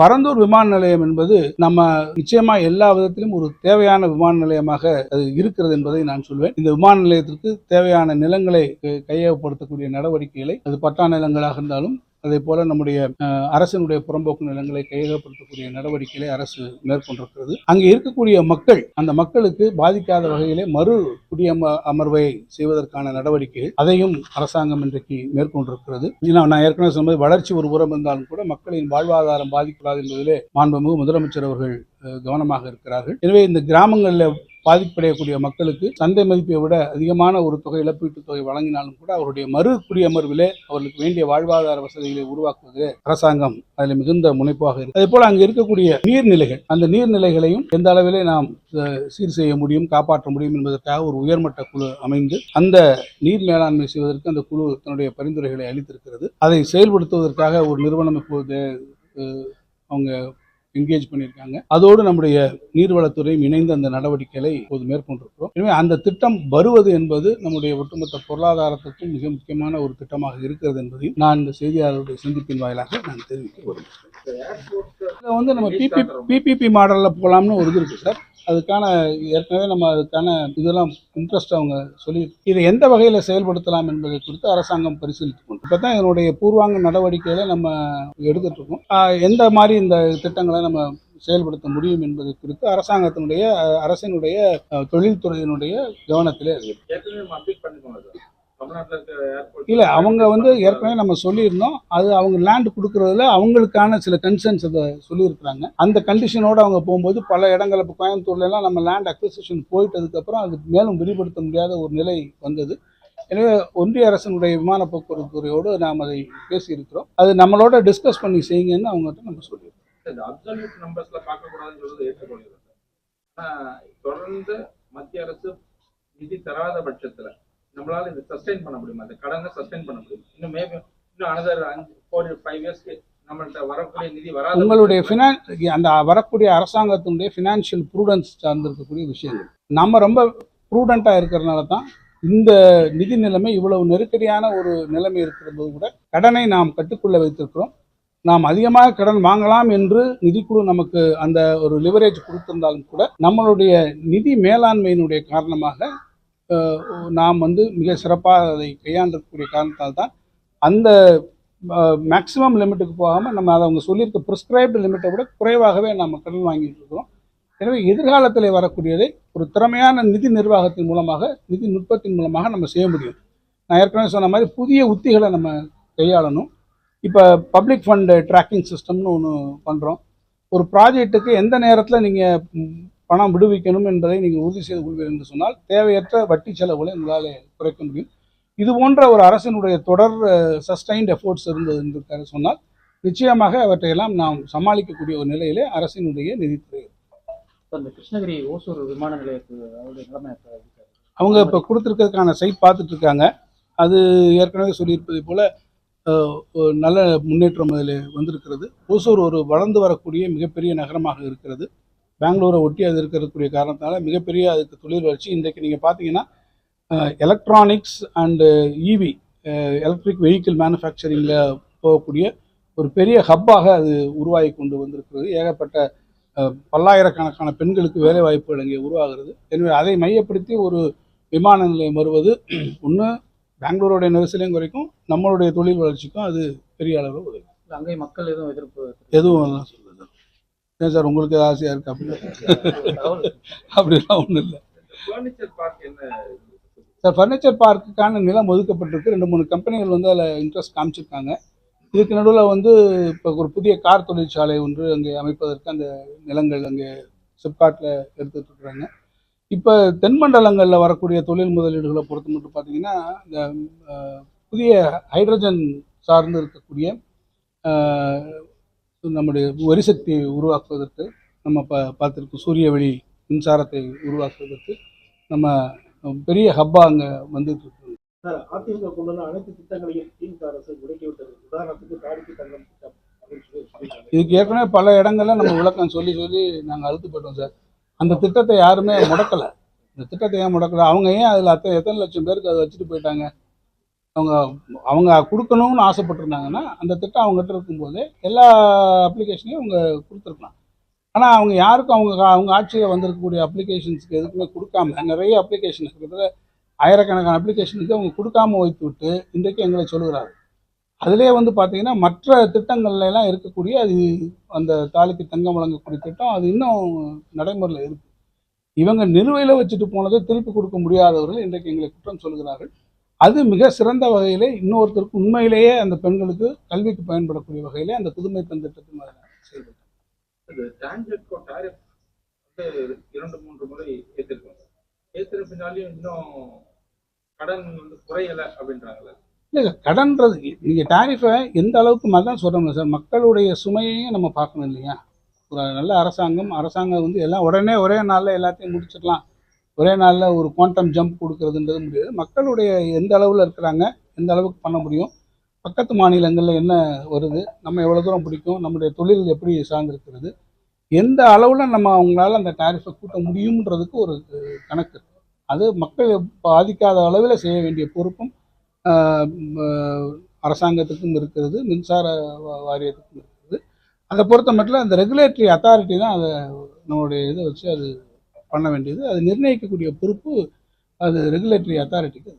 பரந்தூர் விமான நிலையம் என்பது நம்ம நிச்சயமா எல்லா விதத்திலும் ஒரு தேவையான விமான நிலையமாக அது இருக்கிறது என்பதை நான் சொல்வேன். இந்த விமான நிலையத்திற்கு தேவையான நிலங்களை க- கையகப்படுத்தக்கூடிய நடவடிக்கைகளை அது பட்டா நிலங்களாக இருந்தாலும் அதே போல நம்முடைய அரசினுடைய புறம்போக்கு நிலங்களை கையகப்படுத்தக்கூடிய நடவடிக்கைகளை அரசு மேற்கொண்டிருக்கிறது. அங்கே இருக்கக்கூடிய மக்கள் அந்த மக்களுக்கு பாதிக்காத வகையிலே மறு குடியம அமர்வை செய்வதற்கான நடவடிக்கை அதையும் அரசாங்கம் இன்றைக்கு மேற்கொண்டிருக்கிறது. நான் ஏற்கனவே சொன்னது வளர்ச்சி ஒரு புறம் இருந்தாலும் கூட மக்களின் வாழ்வாதாரம் பாதிக்கூடாது என்பதிலே மாண்புமிகு முதலமைச்சர் அவர்கள் கவனமாக இருக்கிறார்கள். எனவே இந்த கிராமங்களில் பாதிப்படையக்கூடிய மக்களுக்கு சந்தை மதிப்பை விட அதிகமான ஒரு தொகை இழப்பீட்டுத் தொகை வழங்கினாலும் கூட அவருடைய மறு குடியமர்விலே அவர்களுக்கு வேண்டிய வாழ்வாதார வசதிகளை உருவாக்குவதிலே அரசாங்கம் அதில் மிகுந்த முனைப்பாக இருக்கு. அதே போல அங்கே இருக்கக்கூடிய நீர்நிலைகள் அந்த நீர்நிலைகளையும் எந்த அளவிலே நாம் சீர் செய்ய முடியும் காப்பாற்ற முடியும் என்பதற்காக ஒரு உயர்மட்ட குழு அமைந்து அந்த நீர் மேலாண்மை செய்வதற்கு அந்த குழு தன்னுடைய பரிந்துரைகளை அளித்திருக்கிறது. அதை செயல்படுத்துவதற்காக ஒரு நிறுவனம் இப்போது அவங்க என்கேஜ் பண்ணியிருக்காங்க. அதோடு நம்முடைய நீர்வளத்துறையும் இணைந்து அந்த நடவடிக்கைகளை இப்போது மேற்கொண்டிருக்கிறோம். எனவே அந்த திட்டம் வருவது என்பது நம்முடைய ஒட்டுமொத்த பொருளாதாரத்திற்கும் மிக முக்கியமான ஒரு திட்டமாக இருக்கிறது என்பதையும் நான் இந்த செய்தியாளருடைய சந்திப்பின் வாயிலாக நான் தெரிவிக்க விரும்புகிறேன் இதில் வந்து நம்ம பிபி பிபிபி மாடலில் போகலாம்னு ஒரு இது இருக்குது சார். அதுக்கான ஏற்கனவே நம்ம அதுக்கான இதெல்லாம் இன்ட்ரெஸ்ட் அவங்க சொல்லி இதை எந்த வகையில் செயல்படுத்தலாம் என்பதை குறித்து அரசாங்கம் பரிசீலித்து கொண்டு இப்போ தான் இதனுடைய பூர்வாங்க நடவடிக்கைகளை நம்ம எடுத்துட்டு இருக்கோம் எந்த மாதிரி இந்த திட்டங்களை நம்ம செயல்படுத்த முடியும் என்பது குறித்து அரசாங்கத்தினுடைய அரசினுடைய தொழில்துறையினுடைய கவனத்திலே இருக்கு. இல்லை அவங்க வந்து ஏற்கனவே நம்ம சொல்லியிருந்தோம். அது அவங்க லேண்ட் கொடுக்கறதுல அவங்களுக்கான சில கன்சர்ன்ஸ் அதை சொல்லியிருக்கிறாங்க. அந்த கண்டிஷனோட அவங்க போகும்போது பல இடங்கள் இப்போ கோயம்புத்தூர்ல எல்லாம் நம்ம லேண்ட் அக்விசிஷன் போயிட்டதுக்கப்புறம் அது மேலும் விரிவுபடுத்த முடியாத ஒரு நிலை வந்தது. எனவே ஒன்றிய அரசினுடைய விமான போக்குவரத்து துறையோடு நாம் அதை பேசியிருக்கிறோம். அது நம்மளோட டிஸ்கஸ் பண்ணி செய்யுங்கன்னு அவங்ககிட்ட நம்ம சொல்லியிருக்கோம். தொடர்ந்து மத்திய அரசு நிதி தராத பட்சத்துல நம்மளால இதை சஸ்டைன் பண்ண முடியுமா? அந்த கடனை சஸ்டைன் பண்ண முடியுமா? இன்னும் மேபி இன்னும் அனதர் அஞ்சு ஃபோர் ஃபைவ் இயர்ஸ்க்கு நம்மள்ட்ட வரக்கூடிய நிதி வராத உங்களுடைய பட்சத்துல ஃபினான் அந்த வரக்கூடிய அரசாங்கத்தினுடைய ஃபினான்ஷியல் ப்ரூடன்ஸ் சார்ந்திருக்கக்கூடிய விஷயங்கள் நம்ம ரொம்ப ப்ரூடண்ட்டாக இருக்கிறதுனால தான் இந்த நிதி நிலைமை இவ்வளவு நெருக்கடியான ஒரு நிலைமை இருக்கிறது கூட கடனை நாம் கட்டுக்குள்ள வைத்திருக்கிறோம். நாம் அதிகமாக கடன் வாங்கலாம் என்று நிதிக்குழு நமக்கு அந்த ஒரு லிவரேஜ் கொடுத்திருந்தாலும் கூட நம்மளுடைய நிதி மேலாண்மையினுடைய காரணமாக நாம் வந்து மிக சிறப்பாக அதை கையாண்டிருக்கக்கூடிய காரணத்தால் தான் அந்த மேக்ஸிமம் லிமிட்டுக்கு போகாமல் நம்ம அதை அவங்க சொல்லியிருக்க ப்ரிஸ்கிரைப்டு லிமிட்டை விட குறைவாகவே நம்ம கடன் வாங்கிட்டு இருக்கிறோம். எனவே எதிர்காலத்தில் வரக்கூடியதை ஒரு திறமையான நிதி நிர்வாகத்தின் மூலமாக நிதி நுட்பத்தின் மூலமாக நம்ம செய்ய முடியும். நான் ஏற்கனவே சொன்ன மாதிரி புதிய உத்திகளை நம்ம கையாளணும். இப்போ பப்ளிக் ஃபண்டு ட்ராக்கிங் சிஸ்டம்னு ஒன்று பண்ணுறோம் ஒரு ப்ராஜெக்ட்டுக்கு எந்த நேரத்தில் நீங்கள் பணம் விடுவிக்கணும் என்பதை நீங்கள் உறுதி செய்து கொள்வீர்கள் என்று சொன்னால் தேவையற்ற வட்டி செலவுகளை உங்களால் குறைக்க முடியும். இது போன்ற ஒரு அரசினுடைய தொடர் சஸ்டைன்ட் எஃபோர்ட்ஸ் இருந்தது என்று சொன்னால் நிச்சயமாக அவற்றையெல்லாம் நாம் சமாளிக்கக்கூடிய ஒரு நிலையிலே அரசினுடைய நிதித்துறை இந்த கிருஷ்ணகிரி ஓசூர் விமான நிலையத்து அவருடைய நிலைமை? அவங்க இப்போ கொடுத்துருக்கிறதுக்கான சைட் பார்த்துட்டு இருக்காங்க. அது ஏற்கனவே சொல்லியிருப்பதை போல நல்ல முன்னேற்றம் அதில் வந்திருக்கிறது. ஓசூர் ஒரு வளர்ந்து வரக்கூடிய மிகப்பெரிய நகரமாக இருக்கிறது. பெங்களூரை ஒட்டி அது இருக்கக்கூடிய காரணத்தால் மிகப்பெரிய அதுக்கு தொழில் வளர்ச்சி இன்றைக்கு நீங்கள் பார்த்தீங்கன்னா electronics and EV electric vehicle மேனுஃபேக்சரிங்கில் போகக்கூடிய ஒரு பெரிய ஹப்பாக அது உருவாகி கொண்டு வந்திருக்கிறது. ஏகப்பட்ட பல்லாயிரக்கணக்கான பெண்களுக்கு வேலை வாய்ப்புகள் அங்கே உருவாகிறது. எனவே அதை மையப்படுத்தி ஒரு விமான நிலையம் வருவது ஒன்று பெங்களூருடைய நெரிசலையும் குறைக்கும். நம்மளுடைய தொழில் வளர்ச்சிக்கும் அது பெரிய அளவில் உதவும். அங்கேயும் மக்கள் எதுவும் எதிர்ப்பு எதுவும் ஏன் சார் உங்களுக்கு ஏதாவது ஆசையாக இருக்கு அப்படி தகவல் அப்படிலாம் ஒன்றும் இல்லை. சார் ஃபர்னிச்சர் பார்க்குக்கான நிலம் ஒதுக்கப்பட்டிருக்கு. ரெண்டு மூணு கம்பெனிகள் வந்து அதில் இன்ட்ரெஸ்ட் காமிச்சிருக்காங்க. இதுக்கு நடுவில் வந்து இப்போ ஒரு புதிய கார் தொழிற்சாலை ஒன்று அங்கே அமைப்பதற்கு அந்த நிலங்கள் அங்கே சிப்காட்டில் எடுத்துட்டு இருக்கிறாங்க இப்போ தென்மண்டலங்களில் வரக்கூடிய தொழில் முதலீடுகளை பொறுத்து மட்டும் பார்த்தீங்கன்னா இந்த புதிய ஹைட்ரஜன் சார்ந்து இருக்கக்கூடிய நம்முடைய எரிசக்தியை உருவாக்குவதற்கு நம்ம ப பார்த்துருக்கோம் சூரிய வெளி மின்சாரத்தை உருவாக்குவதற்கு நம்ம பெரிய ஹப்பா அங்கே வந்துட்டு இருக்கு அதிமுக கொண்டு வந்த அனைத்து திட்டங்களையும் திமுக அரசு முடக்கி விட்டது. உதாரணத்துக்கு தாடிக்கு தங்கம் திட்டம் இதுக்கு ஏற்கனவே பல இடங்கள்ல நம்ம விளக்கம் சொல்லி சொல்லி நாங்கள் அழுத்து போயிட்டோம் சார். அந்த திட்டத்தை யாருமே முடக்கலை. இந்த திட்டத்தை ஏன் முடக்கலை? அவங்க ஏன் அதில் அத்தனை எத்தனை லட்சம் பேருக்கு அதை வச்சுட்டு போயிட்டாங்க? அவங்க அவங்க கொடுக்கணும்னு ஆசைப்பட்டிருந்தாங்கன்னா அந்த திட்டம் அவங்ககிட்ட இருக்கும்போது எல்லா அப்ளிகேஷனையும் அவங்க கொடுத்துருக்கலாம். ஆனால் அவங்க யாருக்கும் அவங்க அவங்க ஆட்சியில் வந்திருக்கக்கூடிய அப்ளிகேஷன்ஸ்க்கு எதுக்குமே கொடுக்காம நிறைய அப்ளிகேஷன் கிட்டத்தட்ட ஆயிரக்கணக்கான அப்ளிகேஷனுக்கு அவங்க கொடுக்காம வைத்து விட்டு இன்றைக்கு எங்களை சொல்லுகிறாரு அதிலே வந்து பார்த்தீங்கன்னா மற்ற திட்டங்கள்லாம் இருக்கக்கூடிய அது அந்த தாலிக்கு தங்கம் வழங்கக்கூடிய திட்டம் அது இன்னும் நடைமுறையில் இருக்குது இவங்க நிலுவையில் வச்சுட்டு போனதை திருப்பி கொடுக்க முடியாதவர்கள் இன்றைக்கு எங்களை குற்றம் சொல்கிறார்கள் அது மிக சிறந்த வகையிலே இன்னொருத்தருக்கு உண்மையிலேயே அந்த பெண்களுக்கு கல்விக்கு பயன்படக்கூடிய வகையிலே அந்த புதுமை பெண் திட்டத்தின் செயல்பட்டு இது டான்ஜெட்கோ டாரிஃப் வந்து இரண்டு மூன்று முறை ஏற்றிருக்காங்க. ஏற்றின பின்னாலையும் இன்னும் கடன் வந்து குறையல அப்படின்றாங்கல்ல இல்லை கடன்றது நீங்கள் டாரிஃபை எந்த அளவுக்கு மாதிரி தான் சொல்கிறோம் சார் மக்களுடைய சுமையையும் நம்ம பார்க்கணும் இல்லையா? ஒரு நல்ல அரசாங்கம் அரசாங்கம் வந்து எல்லாம் உடனே ஒரே நாளில் எல்லாத்தையும் முடிச்சிடலாம். ஒரே நாளில் ஒரு குவாண்டம் ஜம்ப் கொடுக்கறதுன்றது முடியாது. மக்களுடைய எந்த அளவில் இருக்கிறாங்க எந்த அளவுக்கு பண்ண முடியும் பக்கத்து மாநிலங்களில் என்ன வருது நம்ம எவ்வளோ தூரம் பிடிக்கும் நம்முடைய தொழில் எப்படி சார்ந்திருக்கிறது எந்த அளவில் நம்ம அவங்களால அந்த டாரிஃபை கூட்ட முடியுன்றதுக்கு ஒரு கணக்கு. அது மக்கள் பாதிக்காத அளவில் செய்ய வேண்டிய பொறுப்பும் அரசாங்கத்துக்கும் இருக்கிறது மின்சார வாரியத்துக்கும் இருக்கிறது அதை பொறுத்த மட்டும் அந்த ரெகுலேட்டரி அத்தாரிட்டி தான் அதை நம்மளுடைய இதை வச்சு அது பண்ண வேண்டியது அது நிர்ணயிக்கக்கூடிய பொறுப்பு அது ரெகுலேட்டரி அத்தாரிட்டிக்கு